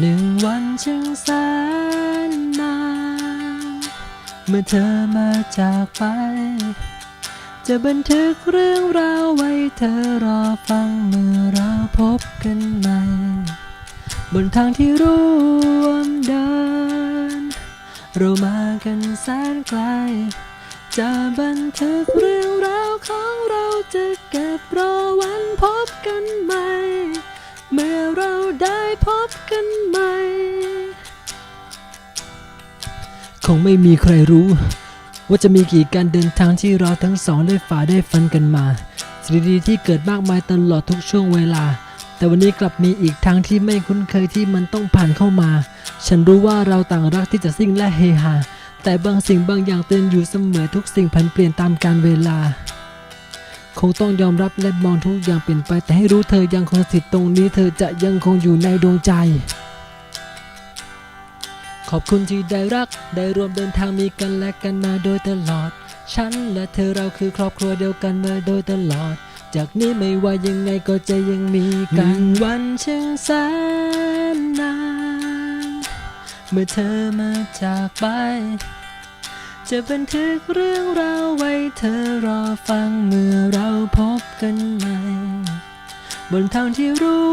หนึ่งวันช่างแสนนานเมื่อเธอมาจากไป จะบันทึกเรื่องราวไว้เธอรอฟังเมื่อเราพบกันใหม่ บนทางที่ร่วมเดิน เรามากันแสนไกล จะบันทึกเรื่องราวของเราจะเก็บรอวันพบกันใหม่ เมื่อเราได้พบกัน คงไม่มีใครรู้ ว่าจะมีกี่การเดินทางที่เราทั้งสองได้ฝ่าได้ฟันกันมาสิ่งดีๆที่เกิดมากมายตลอดทุกช่วงเวลา แต่วันนี้กลับมีอีกทางที่ไม่คุ้นเคยที่มันต้องผ่านเข้ามา ฉันรู้ว่าเราต่างรักที่จะซิ่งและเฮฮาแต่บางสิ่งบางอย่างเตือนอยู่เสมอทุกสิ่งผันเปลี่ยนตามกาลเวลา คงต้องยอมรับและมองทุกอย่างเปลี่ยนไป แต่ให้รู้เธอยังคงสถิตตรงนี้ เธอจะยังคงอยู่ในดวงใจ ขอบคุณที่ได้รัก ได้ร่วมเดินทางมีกันและกันมาโดยตลอด ฉันและเธอเราคือครอบครัวเดียวกันมาโดยตลอด จากนี้ไม่ว่ายังไงก็จะยังมีกันวันช่างแสนนานเมื่อเธอมาจากไป จะบันทึกเรื่องราวไว้เธอรอฟังเมื่อเราพบกันใหม่ บนทางที่ร่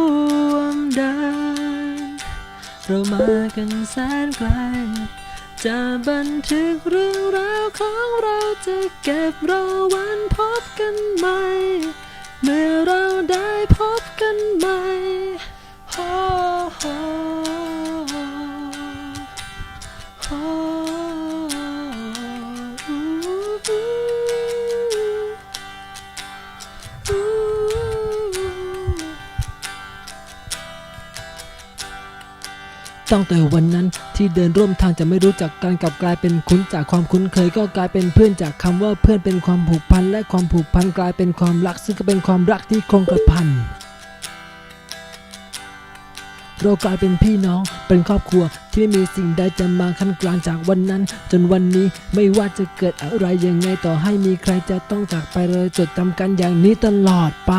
วมเดิน เรามากันแสนไกล จะบันทึกเรื่องราวของเราจะเก็บรอวันพบกันใหม่ เมื่อเราได้พบกันใหม่โอ้โหโอ้ ตั้งแต่วันนั้นที่เดินร่วมทางจะไม่รู้จักกันกับกลายเป็นคุ้นจากความคุ้นเคยก็กลายเป็นเพื่อนจากคำว่าเพื่อนเป็นความผูกพันและความผูกพันกลายเป็นความรัก ซึ่งก็เป็นความรักที่คงกระพันเรากลายเป็นพี่น้องเป็นครอบครัวที่ไม่มีสิ่งใดจะมาขั้นกลางจากวันนั้น จนวันนี้ไม่ว่าจะเกิดอะไรยังไงต่อให้มีใครจะต้องจากไปเราจดจำกันอย่างนี้ตลอดไป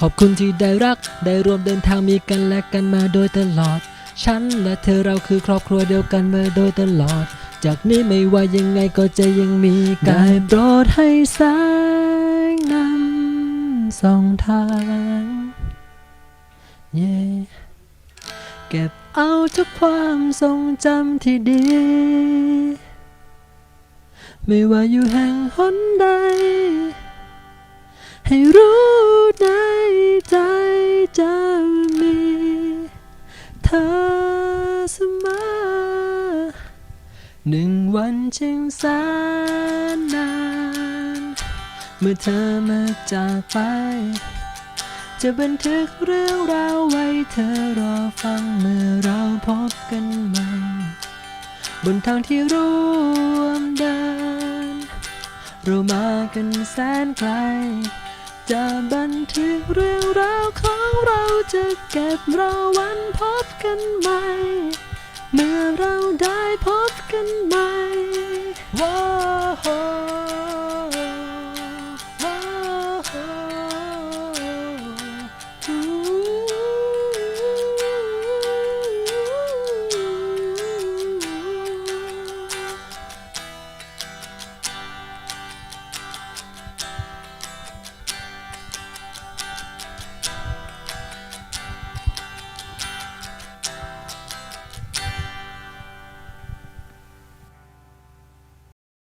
ขอบคุณที่ได้รัก ได้รวมเดินทางมีกันและกันมาโดยตลอด ฉันและเธอเราคือครอบครัวเดียวกันมาโดยตลอด จากนี้ไม่ว่ายังไงก็จะยังมีกันได้โปรดให้แสงนำส่องทาง เย่เก็บเอาทุกความทรงจำที่ดี ไม่ว่าอยู่แห่งหนใด ให้รู้นใจ จะมีเธอเสมอหนึ่งวันจึงแสนนาน เมื่อเธอมาจากไป จะบันทึกเรื่องราวไว้เธอรอฟังเมื่อเราพบกันใหม่ บนทางที่ร่วมเดิน เรามากันแสนไกล จะบันทึกเรื่องราวของเราจะเก็บเราวันพบกันใหม่ เมื่อเราได้พบกันใหม่